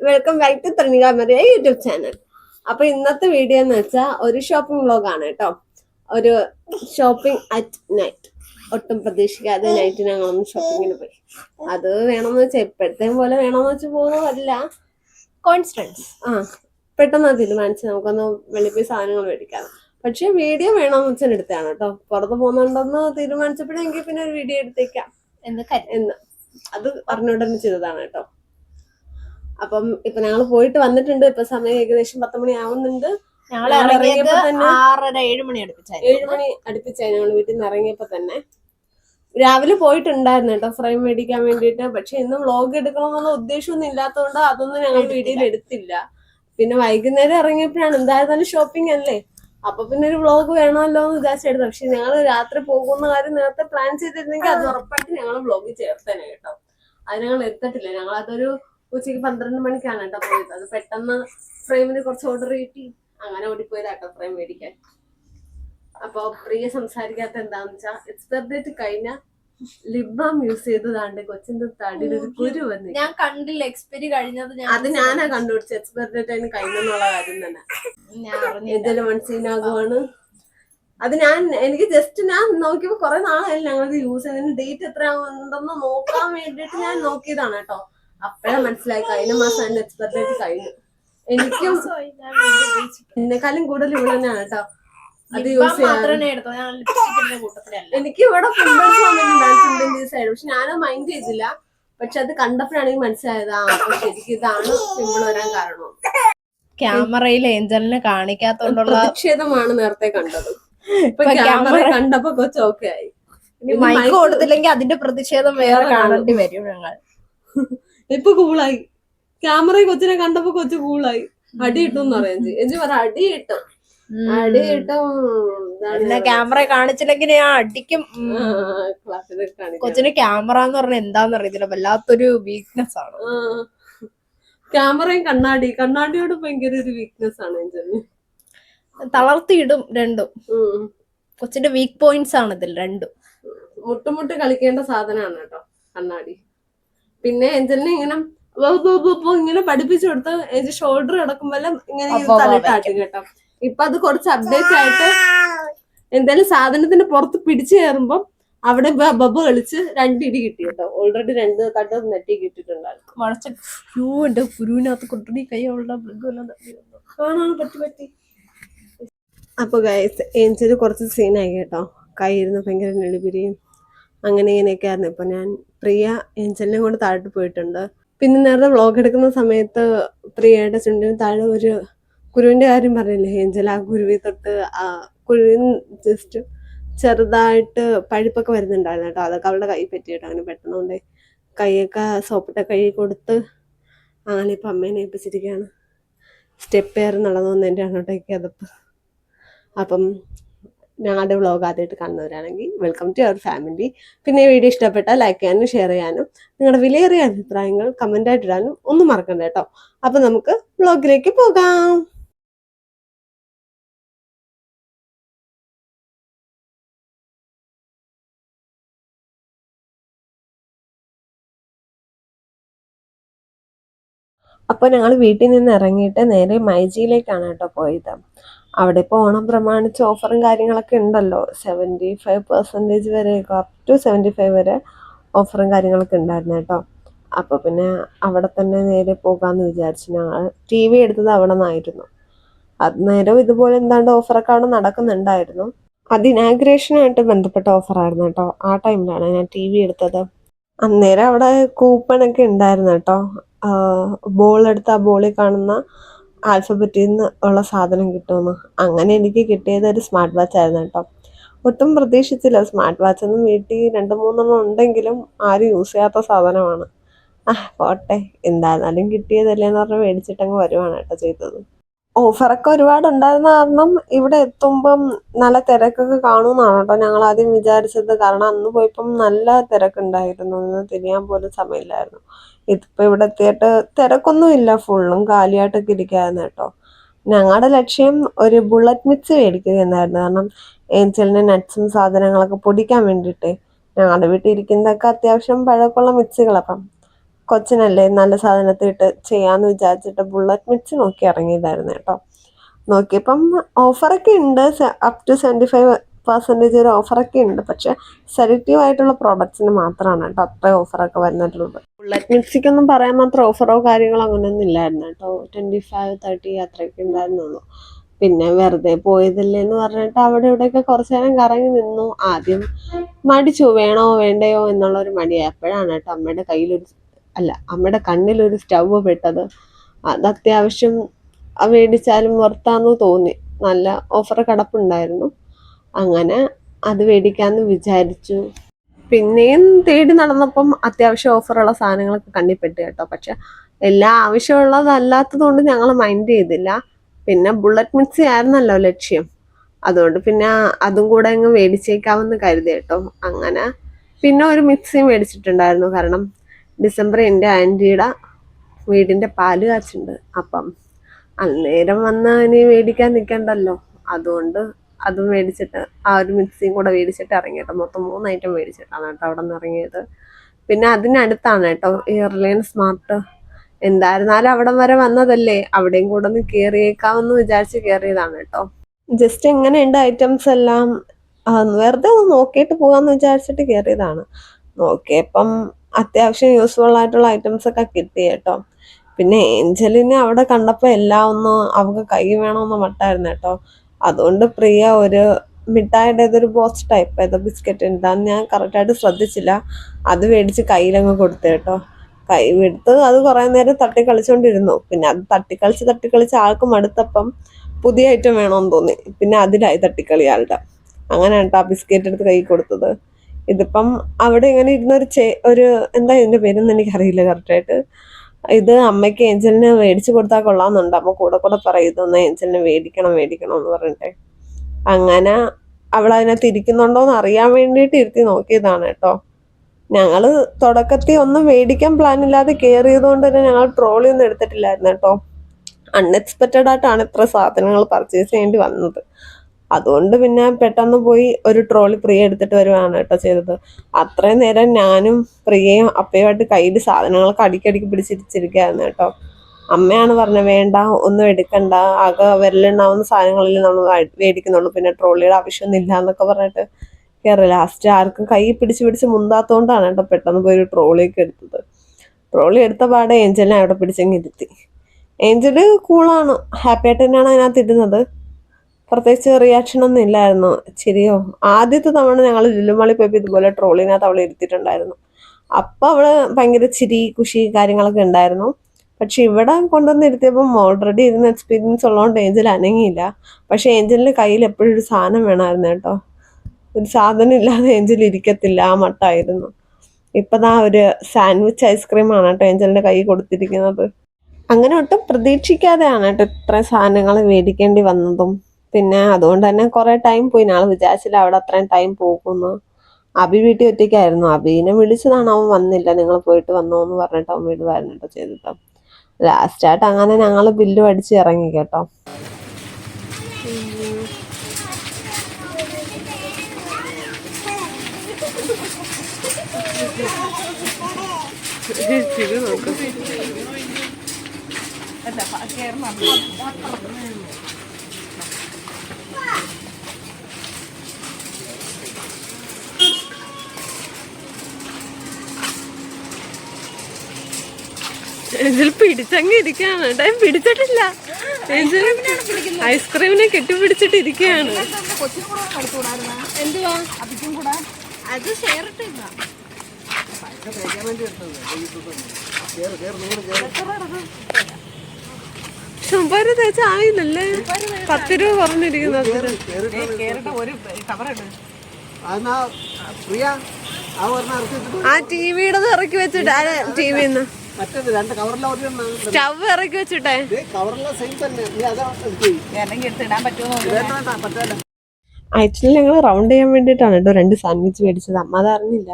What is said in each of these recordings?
Welcome back to Trinika Mariya YouTube channel. അപ്പൊ ഇന്നത്തെ video എന്ന് വെച്ചാൽ ഒരു ഷോപ്പിംഗ് വ്ലോഗ് ആണ് കേട്ടോ. ഒരു ഷോപ്പിംഗ് അറ്റ് നൈറ്റ്. ഒട്ടും പ്രതീക്ഷിക്കാതെ നൈറ്റ് ഞങ്ങളൊന്ന് ഷോപ്പിങ്ങിന് പോയി. അത് വേണമെന്ന് വെച്ചാൽ എപ്പോഴത്തേം പോലെ വേണമെന്ന് വെച്ച് പോകുന്നതല്ല കോൺസ്റ്റൻസ് ആ പെട്ടെന്ന് തീരുമാനിച്ച് നമുക്കൊന്ന് വെളിപ്പോയി സാധനങ്ങൾ മേടിക്കാം. പക്ഷെ വീഡിയോ വേണമെന്ന് വെച്ചാൽ എടുത്തതാണ് കേട്ടോ. പുറത്ത് പോകുന്നുണ്ടെന്ന് തീരുമാനിച്ചപ്പോഴെങ്കിൽ പിന്നെ ഒരു വീഡിയോ എടുത്തേക്കാം. എന്ന് എന്ന്. അത് പറഞ്ഞുകൊണ്ടന്നെ ചെയ്തതാണ് കേട്ടോ. അപ്പം ഇപ്പൊ ഞങ്ങൾ പോയിട്ട് വന്നിട്ടുണ്ട്. ഇപ്പൊ സമയം ഏകദേശം പത്ത് മണി ആവുന്നുണ്ട്. ഞങ്ങൾ ഇറങ്ങിയപ്പോ തന്നെ ആറര ഏഴ് മണി അടുപ്പിച്ചായി ഏഴ് മണി അടുപ്പിച്ചായി ഞങ്ങൾ വീട്ടിൽ നിന്ന് ഇറങ്ങിയപ്പോ തന്നെ. രാവിലെ പോയിട്ടുണ്ടായിരുന്നു കേട്ടോ ഫ്രെയിം മേടിക്കാൻ വേണ്ടിയിട്ട്. പക്ഷെ ഇന്ന് വ്ളോഗ് എടുക്കണമെന്നുള്ള ഉദ്ദേശമൊന്നും ഇല്ലാത്തതുകൊണ്ട് അതൊന്നും ഞങ്ങൾ വീഡിയോയിൽ എടുത്തില്ല. പിന്നെ വൈകുന്നേരം ഇറങ്ങിയപ്പോഴാണ് എന്തായിരുന്നാലും ഷോപ്പിംഗ് അല്ലേ? അപ്പൊ പിന്നെ ഒരു വ്ളോഗ് വേണമല്ലോ എന്ന് വിചാരിച്ചെടുത്തു പക്ഷെ ഞങ്ങൾ രാത്രി പോകുന്ന കാര്യം നേരത്തെ പ്ലാൻ ചെയ്തിരുന്നെങ്കിൽ അത് ഉറപ്പായിട്ട് ഞങ്ങൾ വ്ളോഗ് ചേർത്തേനെ കേട്ടോ. അത് ഞങ്ങൾ എടുത്തിട്ടില്ല. ഞങ്ങൾ അതൊരു ഉച്ചയ്ക്ക് പന്ത്രണ്ട് മണിക്കാണ് കേട്ടോ പോയത്. അത് പെട്ടെന്ന് ഫ്രെയിമിന് കുറച്ച് ഓർഡർ കിട്ടി. അങ്ങനെ ഓടിപ്പോയതാട്ടോ ഫ്രെയിം മേടിക്കാൻ. അപ്പൊ പ്രിയ സംസാരിക്കാത്ത എന്താന്ന് വെച്ചാൽ എക്സ്പയർ ഡേറ്റ് കഴിഞ്ഞ ലിബാം യൂസ് ചെയ്തതാണ്ട് കൊച്ചിന്റെ തടിയിൽ ഒരു കുരു വന്നി. ഞാൻ കണ്ടില്ല എക്സ്പെരി കഴിഞ്ഞത് അത് ഞാനാ കണ്ടുപിടിച്ചത്. എക്സ്പയർ ഡേറ്റ് അതിന് കഴിഞ്ഞെന്നുള്ള കാര്യം തന്നെ. എന്തെങ്കിലും മനസ്സിലാകുവാണ് അത് ഞാൻ എനിക്ക് ജസ്റ്റ് ഞാൻ നോക്കിയപ്പോ കുറെ നാളായാലും ഞങ്ങളത് യൂസ് ചെയ്തതിന് ഡേറ്റ് എത്ര ഉണ്ടെന്ന് നോക്കാൻ വേണ്ടിട്ട് ഞാൻ നോക്കിയതാണ് കേട്ടോ. അപ്പഴാ മനസ്സിലായി കഴിഞ്ഞ മാസം എന്റെ എക്സ്പെർട്ടായിട്ട് കഴിഞ്ഞു എനിക്കും എന്നെക്കാളും കൂടുതൽ ഇവിടെ തന്നെയാണ് കേട്ടോ. അത് യൂസ് ചെയ്യാൻ. എനിക്ക് ഇവിടെ പിമ്പിൾസ് പക്ഷെ ഞാനത് മൈൻഡ് ചെയ്തില്ല. പക്ഷെ അത് കണ്ടപ്പോഴാണ് മനസ്സിലായത്. ആ അപ്പൊ ശരിക്കും ഇതാണ് സിമ്പിൾ വരാൻ കാരണം. ക്യാമറയിൽ ഏഞ്ചലിനെ കാണിക്കാത്തോണ്ടുള്ള പ്രതിഷേധമാണ് നേരത്തെ കണ്ടത്. ഇപ്പൊ ക്യാമറ കണ്ടപ്പോ കൊച്ചു ഓക്കെ ആയി. മൈക്ക് കൊടുത്തില്ലെങ്കിൽ അതിന്റെ പ്രതിഷേധം വേറെ കാണേണ്ടി വരും ഞങ്ങൾ. ഇപ്പൊ കൂളായി ക്യാമറ കൊച്ചിനെ കണ്ടപ്പോ കൊച്ചു കൂളായി അടി ഇട്ടു എന്ന് പറയാൻ എജി പറ അടി ഇട്ടു. അടി ഇട്ടും. എന്നെ ക്യാമറ കാണിച്ചില്ലെങ്കിൽ ഞാൻ അടിക്കും. കൊച്ചിന് ക്യാമറ എന്ന് പറഞ്ഞാൽ എന്താന്ന് അറിയത്തില്ല. വല്ലാത്തൊരു വീക്ക്നെസ് ആണ്. ക്യാമറയും കണ്ണാടി. കണ്ണാടിയോട് ഭയങ്കര ഒരു വീക്ക്നെസ് ആണ് തളർത്തിയിടും രണ്ടും. കൊച്ചിന്റെ വീക്ക് പോയിന്റ്സ് ആണ് ഇതിൽ രണ്ടും. മുട്ടുമുട്ട് കളിക്കേണ്ട സാധനമാണ് കേട്ടോ കണ്ണാടി. പിന്നെ എഞ്ചലിനെ ഇങ്ങനെ ഇങ്ങനെ പഠിപ്പിച്ചു കൊടുത്ത് എഞ്ചി ഷോൾഡർ കിടക്കുമ്പോഴും ഇങ്ങനെ തലട്ടാട്ടി തലയിട്ടാട്ടും കേട്ടോ. ഇപ്പൊ അത് കുറച്ച് അപ്ഡേറ്റ് ആയിട്ട് എന്തായാലും സാധനത്തിന്റെ പുറത്ത് പിടിച്ചു കയറുമ്പോ അവിടെ ബബ്ബ ബബ് കളിച്ച് രണ്ടിടി കിട്ടി കേട്ടോ. ഓൾറെഡി രണ്ട് തട്ട് നെറ്റി കിട്ടിയിട്ടുണ്ടായിരുന്നു. വളച്ച യോ എന്റെ കുരുവിനകത്ത് കൊണ്ടുപോയി കാണാൻ പറ്റി പറ്റി. അപ്പൊ ഗൈസ് ഏഞ്ചൽ കുറച്ച് സീനായി കേട്ടോ. കൈ ഇരുന്ന് ഭയങ്കര നെളിപിരിയും. അങ്ങനെ ഇങ്ങനെയൊക്കെ ആയിരുന്നു. ഇപ്പൊ ഞാൻ പ്രിയ ഏഞ്ചലിനെ കൂടെ താഴോട്ട് പോയിട്ടുണ്ട്. പിന്നെ നേരത്തെ വ്ളോഗ് എടുക്കുന്ന സമയത്ത് പ്രിയയുടെ ചുണ്ടിന് താഴെ ഒരു കുരുവിന്റെ കാര്യം പറഞ്ഞില്ലേ? ഏഞ്ചൽ ആ കുരുവി തൊട്ട് ആ കുരുവിൻ ജസ്റ്റ് ചെറുതായിട്ട് പഴുപ്പൊക്കെ വരുന്നുണ്ടായിരുന്നു കേട്ടോ. അതൊക്കെ അവളുടെ കൈ പറ്റിയിട്ടോ? അങ്ങനെ പെട്ടെന്ന് കൊണ്ട് കൈയൊക്കെ സോപ്പിട്ട കൈ കൊടുത്ത് അങ്ങനെ ഇപ്പം അമ്മേനെ ഏൽപ്പിച്ചിരിക്കുകയാണ്. സ്റ്റെപ്പ് കയറി നടന്നു എന്റെ അങ്ങോട്ടേക്ക് അതപ്പം അപ്പം ഞങ്ങളുടെ വ്ളോഗ് ആദ്യമായിട്ട് കാണുന്നവരാണെങ്കിൽ വെൽക്കം ടു അവർ ഫാമിലി പിന്നെ ഈ വീഡിയോ ഇഷ്ടപ്പെട്ടാൽ ലൈക്ക് ചെയ്യാനും ഷെയർ ചെയ്യാനും നിങ്ങളുടെ വിലയേറിയ അഭിപ്രായങ്ങൾ കമന്റായിട്ട് ഇടാനും ഒന്നും മറക്കണ്ട കേട്ടോ. അപ്പം നമുക്ക് വ്ളോഗിലേക്ക് പോകാം. അപ്പോൾ ഞങ്ങൾ വീട്ടിൽ നിന്ന് ഇറങ്ങിയിട്ട് നേരെ മൈജിയിലേക്കാണ് കേട്ടോ പോയത്. അവിടെ ഇപ്പോൾ ഓണം പ്രമാണിച്ച് ഓഫറും കാര്യങ്ങളൊക്കെ ഉണ്ടല്ലോ. സെവന്റി ഫൈവ് പെർസെന്റേജ് വരെ അപ് ടു സെവന്റി ഫൈവ് വരെ ഓഫറും കാര്യങ്ങളൊക്കെ ഉണ്ടായിരുന്നു കേട്ടോ. അപ്പോൾ പിന്നെ അവിടെ തന്നെ നേരെ പോകാമെന്ന് വിചാരിച്ചു ഞങ്ങൾ ടി വി എടുത്തത് അവിടെ നിന്നായിരുന്നു. അത് നേരം ഇതുപോലെ എന്താണ്ട് ഓഫറൊക്കെ അവിടെ നടക്കുന്നുണ്ടായിരുന്നു. അത് ഇനാഗ്രേഷനായിട്ട് ബന്ധപ്പെട്ട ഓഫറായിരുന്നു കേട്ടോ. ആ ടൈമിലാണ് ഞാൻ ടി വി എടുത്തത്. അന്നേരം അവിടെ കൂപ്പണൊക്കെ ഉണ്ടായിരുന്നു കേട്ടോ. ബോൾ എടുത്ത ആ ബോളിൽ കാണുന്ന ആൽഫബറ്റിൽ നിന്ന് ഉള്ള സാധനം കിട്ടുമെന്ന്. അങ്ങനെ എനിക്ക് കിട്ടിയത് ഒരു സ്മാർട്ട് വാച്ച് ആയിരുന്നു കേട്ടോ. ഒട്ടും പ്രതീക്ഷിച്ചില്ല. സ്മാർട്ട് വാച്ച് ഒന്നും വീട്ടിൽ രണ്ട് മൂന്നെണ്ണം ഉണ്ടെങ്കിലും ആരും യൂസ് ചെയ്യാത്ത സാധനമാണ്. ആ പോട്ടെ. എന്തായിരുന്നാലും കിട്ടിയതല്ലേ എന്ന് പറഞ്ഞ് മേടിച്ചിട്ടങ്ങ് വരുവാണ് കേട്ടോ ചെയ്തത്. ഓഫറൊക്കെ ഒരുപാട് ഉണ്ടായിരുന്ന കാരണം ഇവിടെ എത്തുമ്പം നല്ല തിരക്കൊക്കെ കാണുമെന്നാണ് കേട്ടോ ഞങ്ങൾ ആദ്യം വിചാരിച്ചത്. കാരണം അന്ന് പോയപ്പം നല്ല തിരക്കുണ്ടായിരുന്നു. എന്ന് തിരിയാൻ പോലും സമയമില്ലായിരുന്നു. ഇതിപ്പോ ഇവിടെ എത്തിയിട്ട് തിരക്കൊന്നും ഇല്ല. ഫുള്ളും കാലിയായിട്ടൊക്കെ ഇരിക്കായിരുന്നു കേട്ടോ. ഞങ്ങളുടെ ലക്ഷ്യം ഒരു ബുള്ളറ്റ് മിക്സ് മേടിക്കുക എന്നായിരുന്നു കാരണം ഏഞ്ചലിന്റെ നട്ട്സും സാധനങ്ങളൊക്കെ പൊടിക്കാൻ വേണ്ടിയിട്ട് ഞങ്ങളുടെ വീട്ടിൽ ഇരിക്കുന്നതൊക്കെ അത്യാവശ്യം പഴക്കമുള്ള മിക്സികളപ്പം കൊച്ചിനല്ലേ നല്ല സാധനത്തിട്ട് ചെയ്യാന്ന് വിചാരിച്ചിട്ട് ബുള്ളറ്റ് മിക്സ് നോക്കി ഇറങ്ങിയതായിരുന്നു കേട്ടോ. നോക്കിയപ്പം ഓഫറൊക്കെ ഉണ്ട്. Up to seventy five percentage ഒരു ഓഫറൊക്കെ ഉണ്ട്. പക്ഷെ സെലക്റ്റീവ് ആയിട്ടുള്ള പ്രോഡക്ട്സിന് മാത്രമാണ് കേട്ടോ അത്ര ഓഫറൊക്കെ വരുന്നിട്ടുള്ളത്. ബുള്ളറ്റ് മിക്സിക്കൊന്നും പറയാൻ മാത്രം ഓഫറോ കാര്യങ്ങളോ അങ്ങനെയൊന്നും ഇല്ലായിരുന്നു കേട്ടോ. ട്വന്റി ഫൈവ് തേർട്ടി അത്രയൊക്കെ ഉണ്ടായിരുന്നുള്ളൂ. പിന്നെ വെറുതെ പോയതല്ലേ എന്ന് പറഞ്ഞിട്ട് അവിടെ ഇവിടെയൊക്കെ കുറച്ച് നേരം കറങ്ങി നിന്നു. ആദ്യം മടിച്ചു വേണോ വേണ്ടയോ എന്നുള്ള ഒരു മടിയായി അപ്പോഴാണ് കേട്ടോ അമ്മയുടെ കയ്യിലൊരു അല്ല അമ്മയുടെ കണ്ണിലൊരു സ്റ്റവ് പെട്ടത്. അത് അത്യാവശ്യം മേടിച്ചാലും വർത്താന്ന് തോന്നി. നല്ല ഓഫർ കിടപ്പുണ്ടായിരുന്നു. അങ്ങനെ അത് മേടിക്കാന്ന് വിചാരിച്ചു. പിന്നെയും തേടി നടന്നപ്പം അത്യാവശ്യം ഓഫറുള്ള സാധനങ്ങളൊക്കെ കണ്ണിപ്പെട്ട് കേട്ടോ. പക്ഷെ എല്ലാ ആവശ്യമുള്ളതല്ലാത്തത് കൊണ്ട് ഞങ്ങൾ മൈൻഡ് ചെയ്തില്ല. പിന്നെ ബുള്ളറ്റ് മിക്സി ആയിരുന്നല്ലോ ലക്ഷ്യം. അതുകൊണ്ട് പിന്നെ അതും കൂടെ അങ്ങ് മേടിച്ചേക്കാമെന്ന് കരുതി കേട്ടോ. അങ്ങനെ പിന്നെ ഒരു മിക്സി മേടിച്ചിട്ടുണ്ടായിരുന്നു. കാരണം ഡിസംബർ എന്റെ ആന്റിയുടെ വീടിന്റെ പാൽ കാച്ചുണ്ട്. അപ്പം അന്നേരം വന്ന് ഇനി മേടിക്കാൻ നിൽക്കണ്ടല്ലോ. അതുകൊണ്ട് അതും മേടിച്ചിട്ട് ആ ഒരു മിക്സിയും കൂടെ മേടിച്ചിട്ട് ഇറങ്ങിയിട്ട് മൊത്തം മൂന്ന് ഐറ്റം മേടിച്ചിട്ടാണ് കേട്ടോ അവിടെ നിന്ന് ഇറങ്ങിയത്. പിന്നെ അതിനടുത്താണ് കേട്ടോ റിലയൻസ് സ്മാർട്ട്. എന്തായിരുന്നാലും അവിടം വരെ വന്നതല്ലേ. അവിടെയും കൂടെ ഒന്ന് കയറിയേക്കാമെന്ന് വിചാരിച്ച് കയറിയതാണ് കേട്ടോ. ജസ്റ്റ് എങ്ങനെയുണ്ട് ഐറ്റംസ് എല്ലാം? വെറുതെ ഒന്ന് നോക്കിയിട്ട് പോകാമെന്ന് വിചാരിച്ചിട്ട് കയറിയതാണ് നോക്കിയപ്പം അത്യാവശ്യം യൂസ്ഫുൾ ആയിട്ടുള്ള ഐറ്റംസ് ഒക്കെ കിട്ടി കേട്ടോ. പിന്നെ ഏഞ്ചലിനെ അവിടെ കണ്ടപ്പോൾ എല്ലാം ഒന്ന് അവൾക്ക് കൈ വേണമെന്ന് മട്ടായിരുന്നു കേട്ടോ. അതുകൊണ്ട് പ്രിയ ഒരു മിഠായിയുടെ ഏതൊരു ബോക്സ് ടൈപ്പ് ഏതോ ബിസ്ക്കറ്റ് എന്താന്ന് ഞാൻ കറക്റ്റായിട്ട് ശ്രദ്ധിച്ചില്ല. അത് മേടിച്ച് കയ്യിലങ്ങ് കൊടുത്തു കേട്ടോ. കൈ എടുത്ത് അത് കുറേ നേരം തട്ടി കളിച്ചുകൊണ്ടിരുന്നു പിന്നെ അത് തട്ടിക്കളിച്ച് തട്ടിക്കളിച്ച് ആൾക്ക് മടുത്തപ്പം പുതിയ ഐറ്റം വേണമെന്ന് തോന്നി. പിന്നെ അതിലായി തട്ടിക്കളി ആളുടെ. അങ്ങനെ കേട്ടോ ആ ബിസ്ക്കറ്റ് എടുത്ത് കൈ കൊടുത്തത്. ഇതിപ്പം അവിടെ ഇങ്ങനെ ഇരുന്നൊരു ചേ ഒരു എന്താ ഇതിന്റെ പേരൊന്നും എനിക്കറിയില്ല കറക്റ്റായിട്ട് ഇത് അമ്മയ്ക്ക് ഏഞ്ചലിന് മേടിച്ചു കൊടുത്താൽ കൊള്ളാമെന്നുണ്ട്. അമ്മ കൂടെ കൂടെ പറയും ഇതൊന്ന് ഏഞ്ചലിന് മേടിക്കണം മേടിക്കണം എന്ന് പറഞ്ഞിട്ടേ. അങ്ങനെ അവൾ അതിനകത്ത് ഇരിക്കുന്നുണ്ടോന്ന് അറിയാൻ വേണ്ടിയിട്ട് ഇരുത്തി നോക്കിയതാണ് കേട്ടോ. ഞങ്ങൾ തുടക്കത്തിൽ ഒന്നും മേടിക്കാൻ പ്ലാൻ ഇല്ലാതെ കയറിയത് കൊണ്ട് തന്നെ ഞങ്ങൾ ട്രോളി ഒന്നും എടുത്തിട്ടില്ലായിരുന്നു കേട്ടോ. അൺഎക്സ്പെക്റ്റഡ് ആയിട്ടാണ് ഇത്ര സാധനങ്ങൾ പർച്ചേസ് ചെയ്യേണ്ടി വന്നത്. അതുകൊണ്ട് പിന്നെ പെട്ടെന്ന് പോയി ഒരു ട്രോളി പ്രിയ എടുത്തിട്ട് വരുവാണ് കേട്ടോ ചെയ്തത്. അത്രയും നേരം ഞാനും പ്രിയയും അപ്പയുമായിട്ട് കയ്യിൽ സാധനങ്ങളൊക്കെ അടിക്കടിക്ക് പിടിച്ചിരിച്ചിരിക്കുകയായിരുന്നു കേട്ടോ. അമ്മയാണ് പറഞ്ഞത് വേണ്ട ഒന്നും എടുക്കണ്ട. ആകെ വിരലുണ്ടാവുന്ന സാധനങ്ങളിൽ നമ്മൾ മേടിക്കുന്നുള്ളൂ. പിന്നെ ട്രോളിയുടെ ആവശ്യമൊന്നുമില്ല എന്നൊക്കെ പറഞ്ഞിട്ട് കയറി ലാസ്റ്റ് ആർക്കും കൈ പിടിച്ച് പിടിച്ച് മുന്താത്തോണ്ടാണ് കേട്ടോ പെട്ടെന്ന് പോയി ഒരു ട്രോളിയൊക്കെ എടുത്തത്. ട്രോളി എടുത്ത പാടെ ഏഞ്ചലിനെ അവിടെ പിടിച്ചെങ്കിൽ ഇരുത്തി. ഏഞ്ചൽ കൂളാണ് ഹാപ്പി ആയിട്ട് തന്നെയാണ് അതിനകത്ത് ഇരുന്നത്. പ്രത്യേകിച്ച് റിയാക്ഷൻ ഒന്നും ഇല്ലായിരുന്നു. ശരിയോ? ആദ്യത്തെ തവണ ഞങ്ങൾ ലുലുമാളി പോയപ്പോൾ ഇതുപോലെ ട്രോളിനകത്ത് അവളെ ഇരുത്തിയിട്ടുണ്ടായിരുന്നു. അപ്പം അവൾ ഭയങ്കര ചിരി കുഷി കാര്യങ്ങളൊക്കെ ഉണ്ടായിരുന്നു. പക്ഷെ ഇവിടെ കൊണ്ടുവന്ന് ഇരുത്തിയപ്പം ഓൾറെഡി ഇരുന്ന് എക്സ്പീരിയൻസ് ഉള്ളതുകൊണ്ട് ഏഞ്ചൽ അനങ്ങിയില്ല. പക്ഷെ ഏഞ്ചലിന്റെ കയ്യിൽ എപ്പോഴും ഒരു സാധനം വേണമായിരുന്നു കേട്ടോ. ഒരു സാധനം ഇല്ലാതെ ഏഞ്ചൽ ഇരിക്കത്തില്ല ആ മട്ടായിരുന്നു. ഇപ്പതാ ഒരു സാൻഡ്വിച്ച് ഐസ്ക്രീമാണ് കേട്ടോ ഏഞ്ചലിന്റെ കൈ കൊടുത്തിരിക്കുന്നത്. അങ്ങനെ ഒട്ടും പ്രതീക്ഷിക്കാതെയാണ് കേട്ടോ ഇത്രയും സാധനങ്ങൾ മേടിക്കേണ്ടി വന്നതും. പിന്നെ അതുകൊണ്ട് തന്നെ കുറെ ടൈം പോയി. നാളെ വിചാരിച്ചില്ല അവിടെ അത്രയും ടൈം പോകുന്നു. അബി വീട്ടിൽ ഒറ്റയ്ക്കായിരുന്നു. അബീനെ വിളിച്ചതാണ്. അവൻ വന്നില്ല. നിങ്ങൾ പോയിട്ട് വന്നോ എന്ന് പറഞ്ഞിട്ട് അവൻ വിടുവായിരുന്നു കേട്ടോ ചെയ്തിട്ടോ. ലാസ്റ്റ് ആയിട്ട് അങ്ങനെ ഞങ്ങൾ ബില്ല് അടിച്ച് ഇറങ്ങി കേട്ടോ. ഏഞ്ചൽ പിടിച്ചങ്ങ് ഇരിക്കുകയാണ്. ടൈം പിടിച്ചിട്ടില്ല. ഏഞ്ചൽ ഐസ്ക്രീമിനെ കെട്ടിപ്പിടിച്ചിട്ട് ഇരിക്കുകയാണ് എന്തുവാ? അത് ഷെയർ ഇട്ടില്ല ചുമ്പാര് തേച്ച ആയില്ലല്ലേ? പത്ത് രൂപ പറഞ്ഞിരിക്കുന്നു ആ ടി ടിവിയുടെ ഇറക്കി വെച്ചിട്ട് ടി വിന്ന് മറ്റേത് രണ്ട് കവറിലെ ഒരെണ്ണം സ്റ്റവ് ഇറക്കി വെച്ചിട്ടെ? കവറിലെ സെയിം തന്നെ. നീ അതാ എടുത്ത് വേണ്ട പറ്റില്ല ആക്ച്വലി ഞങ്ങൾ റൗണ്ട് ചെയ്യാൻ വേണ്ടിയിട്ടാണ് കേട്ടോ രണ്ട് സാൻഡ്വിച്ച് മേടിച്ചത്. അമ്മ അത് അറിഞ്ഞില്ല.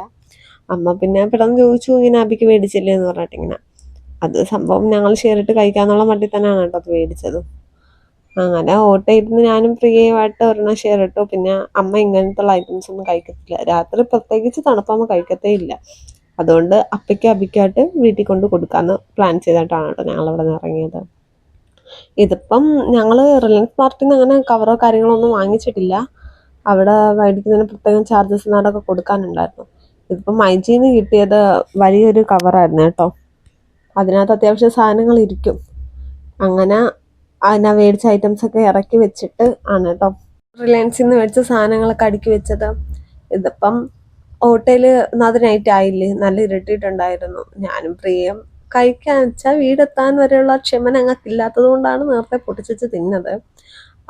അമ്മ പിന്നെ പെട്ടെന്ന് ചോദിച്ചു ഇങ്ങനെ അബിക്ക് മേടിച്ചില്ലേ? എന്ന് പറഞ്ഞിട്ട് ഇങ്ങനെ. അത് സംഭവം ഞങ്ങൾ ഷെയർ ഇട്ട് കഴിക്കാന്നുള്ള മട്ടിൽ തന്നെയാണ് കേട്ടോ അത് മേടിച്ചത്. അങ്ങനെ ഓട്ടോ ഇരുന്ന് ഞാനും പ്രിയമായിട്ട് ഒരെണ്ണം ഷെയർ ഇട്ടു. പിന്നെ അമ്മ ഇങ്ങനത്തെ ഐറ്റംസ് ഒന്നും കഴിക്കത്തില്ല. രാത്രി പ്രത്യേകിച്ച് തണുപ്പമ്മ കഴിക്കത്തേ ഇല്ല. അതുകൊണ്ട് അപ്പയ്ക്കും അബിക്കായിട്ട് വീട്ടിൽ കൊണ്ട് കൊടുക്കാമെന്ന് പ്ലാൻ ചെയ്തിട്ടാണ് കേട്ടോ ഞങ്ങൾ അവിടെ നിന്ന് ഇറങ്ങിയത്. ഇതിപ്പം ഞങ്ങൾ റിലയൻസ് മാർട്ടിൽ നിന്ന് അങ്ങനെ കവറോ കാര്യങ്ങളോ ഒന്നും വാങ്ങിച്ചിട്ടില്ല. അവിടെ മേടിക്കുന്നതിന് പ്രത്യേകം ചാർജസ് നാടൊക്കെ കൊടുക്കാനുണ്ടായിരുന്നു. ഇതിപ്പം മൈജിന്ന് കിട്ടിയത് വലിയൊരു കവറായിരുന്നു കേട്ടോ. അതിനകത്ത് അത്യാവശ്യം സാധനങ്ങൾ ഇരിക്കും. അങ്ങനെ അതിനാ മേടിച്ച ഐറ്റംസ് ഒക്കെ ഇറക്കി വെച്ചിട്ട് ആണ് കേട്ടോ. റിലയൻസിൽ നിന്ന് മേടിച്ച സാധനങ്ങളൊക്കെ അടുക്കി വെച്ചത്. ഇതിപ്പം ഹോട്ടൽ അത് നൈറ്റ് ആയില്ലേ? നല്ല ഇരുട്ടിയിട്ടുണ്ടായിരുന്നു. ഞാനും പ്രിയം കഴിക്കാൻ വെച്ചാൽ വീടെത്താൻ വരെയുള്ള ക്ഷമ ഞങ്ങൾക്ക് ഇല്ലാത്തത് കൊണ്ടാണ് നേരത്തെ പൊട്ടിച്ചിച്ച് തിന്നത്.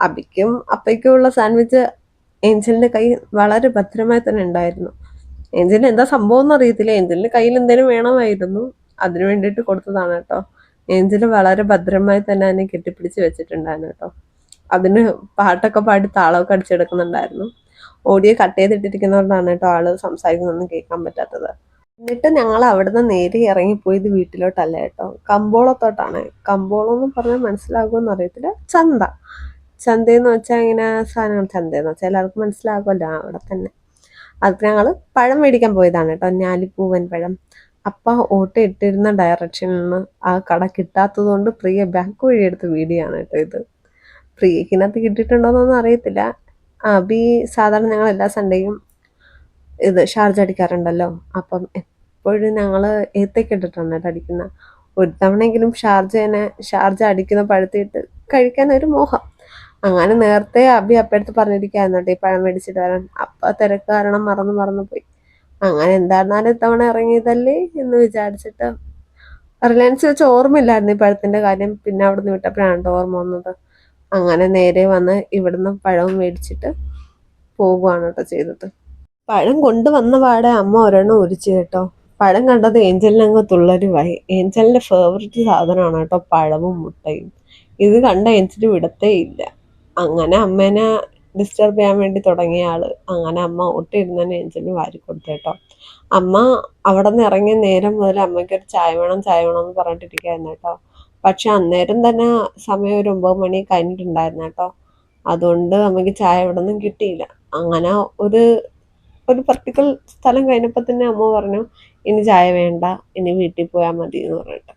അബിക്കും അപ്പയ്ക്കും ഉള്ള സാൻഡ്വിച്ച് ഏഞ്ചലിന്റെ കൈ വളരെ ഭദ്രമായി തന്നെ ഉണ്ടായിരുന്നു. ഏഞ്ചലിന് എന്താ സംഭവം എന്ന് അറിയത്തില്ല. ഏഞ്ചലിന്റെ കയ്യിൽ എന്തേലും വേണമായിരുന്നു. അതിനു വേണ്ടിയിട്ട് കൊടുത്തതാണ് കേട്ടോ. ഏഞ്ചൽ വളരെ ഭദ്രമായി തന്നെ അതിനെ കെട്ടിപ്പിടിച്ച് വെച്ചിട്ടുണ്ടായിരുന്നു കേട്ടോ. അതിന് പാട്ടൊക്കെ പാടി താളമൊക്കെ അടിച്ചെടുക്കുന്നുണ്ടായിരുന്നു. ഓഡിയോ കട്ട് ചെയ്തിട്ടിരിക്കുന്നതുകൊണ്ടാണ് കേട്ടോ ആൾ സംസാരിക്കുന്നൊന്നും കേൾക്കാൻ പറ്റാത്തത്. എന്നിട്ട് ഞങ്ങൾ അവിടുന്ന് നേരെ ഇറങ്ങിപ്പോയത് വീട്ടിലോട്ടല്ല കേട്ടോ. കമ്പോളത്തോട്ടാണ്. കമ്പോളം എന്ന് പറഞ്ഞാൽ മനസ്സിലാകുമെന്ന് അറിയത്തില്ല. ചന്ത. ചന്തയെന്ന് വെച്ചാൽ ഇങ്ങനെ സാധനങ്ങൾ ചന്തയെന്ന് വെച്ചാൽ എല്ലാവർക്കും മനസ്സിലാകുമല്ലോ അവിടെ തന്നെ. അത് ഞങ്ങൾ പഴം മേടിക്കാൻ പോയതാണ് കേട്ടോ. ഞാലിപ്പൂവൻ പഴം. അപ്പ ഓട്ടോ ഇട്ടിരുന്ന ഡയറക്ഷനിൽ നിന്ന് ആ കട കിട്ടാത്തത് കൊണ്ട് പ്രിയ ബാക്ക് വഴി എടുത്ത വീഡിയോ ആണ് കേട്ടോ ഇത്. പ്രിയക്കിനകത്ത് കിട്ടിയിട്ടുണ്ടോന്നൊന്നും അറിയത്തില്ല. അബി സാധാരണ ഞങ്ങൾ എല്ലാ സൺഡേയും ഇത് ഷാർജ് അടിക്കാറുണ്ടല്ലോ. അപ്പം എപ്പോഴും ഞങ്ങൾ ഏത്തേക്ക് ഇട്ടിട്ടാണ് കേട്ടോ അടിക്കുന്ന. ഒരു തവണയെങ്കിലും ഷാർജനെ ഷാർജ അടിക്കുന്ന പഴുത്തിട്ട് കഴിക്കാൻ ഒരു മോഹം. അങ്ങനെ നേരത്തെ അബി അപ്പടുത്ത് പറഞ്ഞിരിക്കായിരുന്നു കേട്ടോ ഈ പഴം മേടിച്ചിട്ട് വരാൻ. അപ്പം തിരക്ക് കാരണം മറന്നു മറന്നു പോയി. അങ്ങനെ എന്തായിരുന്നാലും ഇത്തവണ ഇറങ്ങിയതല്ലേ എന്ന് വിചാരിച്ചിട്ട് റിലയൻസ് വെച്ച് ഓർമ്മയില്ലായിരുന്നു ഈ പഴത്തിന്റെ കാര്യം. പിന്നെ അവിടുന്ന് വിട്ടപ്പോഴാണ് ട്ടോ ഓർമ്മ വന്നത്. അങ്ങനെ നേരെ വന്ന് ഇവിടുന്ന് പഴവും മേടിച്ചിട്ട് പോകുവാണ് കേട്ടോ ചെയ്തത്. പഴം കൊണ്ടുവന്ന പാടെ അമ്മ ഒരെണ്ണം ഉരിച്ചു കേട്ടോ. പഴം കണ്ടത് ഏഞ്ചലിനങ്ങ് തുള്ളരുമായി ഏഞ്ചലിന്റെ ഫേവററ്റ് സാധനമാണ് കേട്ടോ പഴവും മുട്ടയും. ഇത് കണ്ട ഏഞ്ചൽ വിടത്തേ ഇല്ല അങ്ങനെ അമ്മേനെ ഡിസ്റ്റർബ് ചെയ്യാൻ വേണ്ടി തുടങ്ങിയ ആൾ. അങ്ങനെ അമ്മ ഒട്ടിരുന്നതിന് ഏഞ്ചലിന് വാരി കൊടുത്തു കേട്ടോ. അമ്മ അവിടെ നിന്ന് ഇറങ്ങിയ നേരം മുതൽ അമ്മയ്ക്ക് ഒരു ചായ വേണം ചായ വേണം എന്ന് പറഞ്ഞിട്ടിരിക്കായിരുന്നു കേട്ടോ. പക്ഷെ അന്നേരം തന്നെ സമയം ഒരു ഒമ്പത് മണി കഴിഞ്ഞിട്ടുണ്ടായിരുന്നു കേട്ടോ. അതുകൊണ്ട് നമുക്ക് ചായ ഇവിടെ നിന്നും കിട്ടിയില്ല. അങ്ങനെ ഒരു ഒരു പർട്ടിക്കുലർ സ്ഥലം കഴിഞ്ഞപ്പോൾ തന്നെ അമ്മ പറഞ്ഞു ഇനി ചായ വേണ്ട ഇനി വീട്ടിൽ പോയാൽ മതി എന്ന് പറഞ്ഞിട്ട്.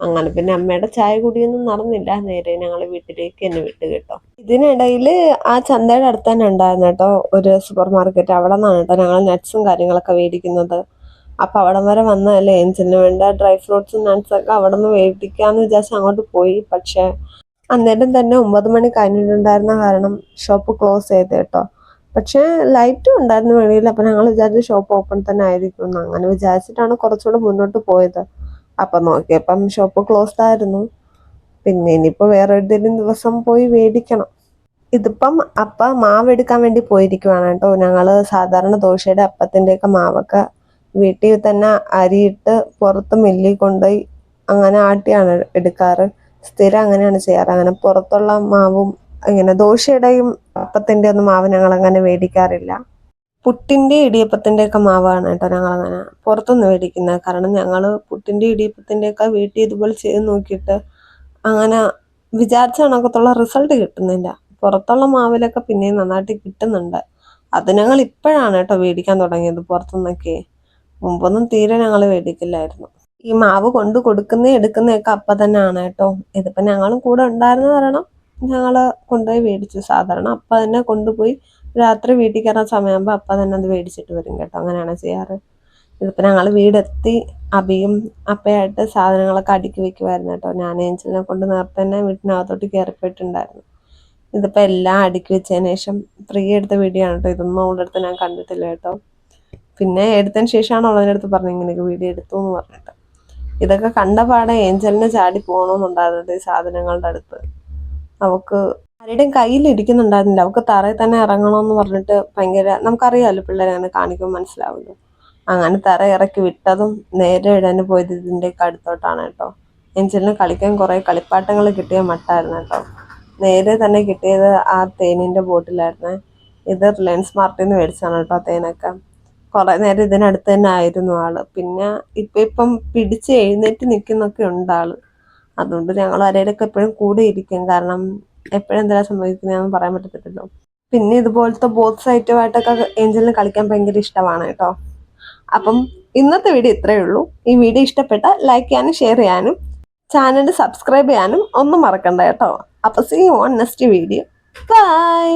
അങ്ങനെ പിന്നെ അമ്മയുടെ ചായ കുടിയൊന്നും നടന്നില്ല. നേരെ ഞങ്ങൾ വീട്ടിലേക്ക് എന്നെ വിട്ട് കേട്ടോ. ഇതിനിടയിൽ ആ ചന്തയുടെ അടുത്ത് തന്നെ ഉണ്ടായിരുന്നു കേട്ടോ ഒരു സൂപ്പർ മാർക്കറ്റ് അവിടെ നിന്നാണ് കേട്ടോ ഞങ്ങൾ നട്ട്സും കാര്യങ്ങളൊക്കെ മേടിക്കുന്നത്. അപ്പൊ അവിടം വരെ വന്നതല്ലേ? എഞ്ചിന് വേണ്ട ഡ്രൈ ഫ്രൂട്ട്സും നട്ട്സ് ഒക്കെ അവിടെ നിന്ന് വേടിക്കാന്ന് വിചാരിച്ച് അങ്ങോട്ട് പോയി. പക്ഷേ അന്നേരം തന്നെ ഒമ്പത് മണി കഴിഞ്ഞിട്ടുണ്ടായിരുന്ന കാരണം ഷോപ്പ് ക്ലോസ് ചെയ്ത് കേട്ടോ. പക്ഷേ ലൈറ്റും ഉണ്ടായിരുന്നു വെളിയിൽ. അപ്പൊ ഞങ്ങൾ വിചാരിച്ചു ഷോപ്പ് ഓപ്പൺ തന്നെ ആയിരിക്കും എന്ന് അങ്ങനെ വിചാരിച്ചിട്ടാണ് കുറച്ചുകൂടെ മുന്നോട്ട് പോയത്. അപ്പൊ നോക്കിയപ്പം ഷോപ്പ് ക്ലോസ്ഡ് ആയിരുന്നു. പിന്നെ ഇനിയിപ്പോ വേറെ ഏതെങ്കിലും ദിവസം പോയി മേടിക്കണം ഇതിപ്പം അപ്പ മാവ് എടുക്കാൻ വേണ്ടി പോയിരിക്കുവാണ് കേട്ടോ. ഞങ്ങൾ സാധാരണ ദോശയുടെ അപ്പത്തിന്റെ ഒക്കെ മാവൊക്കെ വീട്ടിൽ തന്നെ അരിയിട്ട് പുറത്ത് മില്ലിൽ കൊണ്ടുപോയി അങ്ങനെ ആട്ടിയാണ് എടുക്കാറ്. സ്ഥിരം അങ്ങനെയാണ് ചെയ്യാറ്. അങ്ങനെ പുറത്തുള്ള മാവും ഇങ്ങനെ ദോശയുടെയും അപ്പത്തിന്റെ ഒന്നും മാവ് ഞങ്ങൾ അങ്ങനെ മേടിക്കാറില്ല. പുട്ടിന്റെ ഇടിയപ്പത്തിന്റെ ഒക്കെ മാവാണ് കേട്ടോ ഞങ്ങൾ അങ്ങനെ പുറത്തുനിന്ന് മേടിക്കുന്നത്. കാരണം ഞങ്ങൾ പുട്ടിന്റെ ഇടിയപ്പത്തിന്റെ ഒക്കെ വീട്ടിൽ ഇതുപോലെ ചെയ്ത് നോക്കിയിട്ട് അങ്ങനെ വിചാരിച്ച കണക്കത്തുള്ള റിസൾട്ട് കിട്ടുന്നില്ല. പുറത്തുള്ള മാവിലൊക്കെ പിന്നെയും നന്നായിട്ട് കിട്ടുന്നുണ്ട്. അത് ഞങ്ങൾ ഇപ്പോഴാണ് കേട്ടോ മേടിക്കാൻ തുടങ്ങിയത് പുറത്തുനിന്നൊക്കെ. മുമ്പൊന്നും തീരെ ഞങ്ങൾ മേടിക്കില്ലായിരുന്നു ഈ മാവ് കൊണ്ട് കൊടുക്കുന്ന എടുക്കുന്നതൊക്കെ തന്നെ ആണ് കേട്ടോ. ഇതിപ്പോൾ ഞങ്ങളും കൂടെ ഉണ്ടായിരുന്ന കാരണം ഞങ്ങൾ കൊണ്ടുപോയി മേടിച്ചു സാധാരണ അപ്പം തന്നെ കൊണ്ടുപോയി രാത്രി വീട്ടിൽ കയറാൻ സമയമാകുമ്പോൾ അപ്പം തന്നെ അത് മേടിച്ചിട്ട് വരും കേട്ടോ. അങ്ങനെയാണ് ചെയ്യാറ്. ഇതിപ്പോൾ ഞങ്ങൾ വീടെത്തി അബിയും അപ്പയായിട്ട് സാധനങ്ങളൊക്കെ അടുക്കി വെക്കുമായിരുന്നു കേട്ടോ. ഞാൻ ഏഞ്ചലിനെ കൊണ്ട് നേരത്തെ തന്നെ വീട്ടിനകത്തോട്ട് കയറിപ്പോയിട്ടുണ്ടായിരുന്നു ഇതിപ്പോൾ എല്ലാം അടുക്കി വെച്ചതിന് ശേഷം ഫ്രീ എടുത്ത വീഡിയോ ആണ് കേട്ടോ. ഇതൊന്നും അവളുടെ അടുത്ത് ഞാൻ കണ്ടിട്ടില്ല കേട്ടോ. പിന്നെ എടുത്തതിന് ശേഷമാണ് അവളതിന്റെ അടുത്ത് പറഞ്ഞത് ഇങ്ങനെയൊക്കെ വീഡിയോ എടുത്തു എന്ന് പറഞ്ഞിട്ട്. ഇതൊക്കെ കണ്ട പാടെ ഏഞ്ചലിനെ ചാടി പോകണമെന്നുണ്ടായിരുന്നത് ഈ സാധനങ്ങളുടെ അടുത്ത്. അവക്ക് ആരുടെയും കയ്യിൽ ഇരിക്കുന്നുണ്ടായിരുന്നില്ല അവക്ക് തറയിൽ തന്നെ ഇറങ്ങണമെന്ന് പറഞ്ഞിട്ട് ഭയങ്കര നമുക്കറിയാമല്ലോ പിള്ളേരെ അങ്ങനെ കാണിക്കുമ്പോൾ മനസ്സിലാവുമല്ലോ. അങ്ങനെ തറ ഇറക്കി വിട്ടതും നേരെ ഇടാൻ പോയത് ഇതിന്റെയൊക്കെ അടുത്തോട്ടാണ് കേട്ടോ. ഏഞ്ചലിന് കളിക്കാൻ കുറേ കളിപ്പാട്ടങ്ങൾ കിട്ടിയ മട്ടായിരുന്നു കേട്ടോ. നേരെ തന്നെ കിട്ടിയത് ആ തേനിന്റെ ബോട്ടിലായിരുന്നേ. ഇത് റിലയൻസ് മാർട്ടിൽ നിന്ന് മേടിച്ചാണ് കേട്ടോ തേനൊക്കെ. കുറെ നേരം ഇതിനടുത്ത് തന്നെ ആയിരുന്നു ആൾ. പിന്നെ ഇപ്പൊ ഇപ്പം പിടിച്ച് എഴുന്നേറ്റ് നിൽക്കുന്നൊക്കെ ഉണ്ട് ആൾ. അതുകൊണ്ട് ഞങ്ങൾ ആരെയൊക്കെ എപ്പോഴും കൂടെ ഇരിക്കും. കാരണം എപ്പോഴും എന്തെല്ലാം സംഭവിക്കുന്നതെന്ന് പറയാൻ പറ്റത്തില്ലല്ലോ. പിന്നെ ഇതുപോലത്തെ ബോത്ത് സൈറ്റുമായിട്ടൊക്കെ ഏഞ്ചലിന് കളിക്കാൻ ഭയങ്കര ഇഷ്ടമാണ് കേട്ടോ. അപ്പം ഇന്നത്തെ വീഡിയോ ഇത്രയേ ഉള്ളൂ. ഈ വീഡിയോ ഇഷ്ടപ്പെട്ട ലൈക്ക് ചെയ്യാനും ഷെയർ ചെയ്യാനും ചാനൽ സബ്സ്ക്രൈബ് ചെയ്യാനും ഒന്നും മറക്കണ്ട കേട്ടോ. അപ്പൊ see on next video bye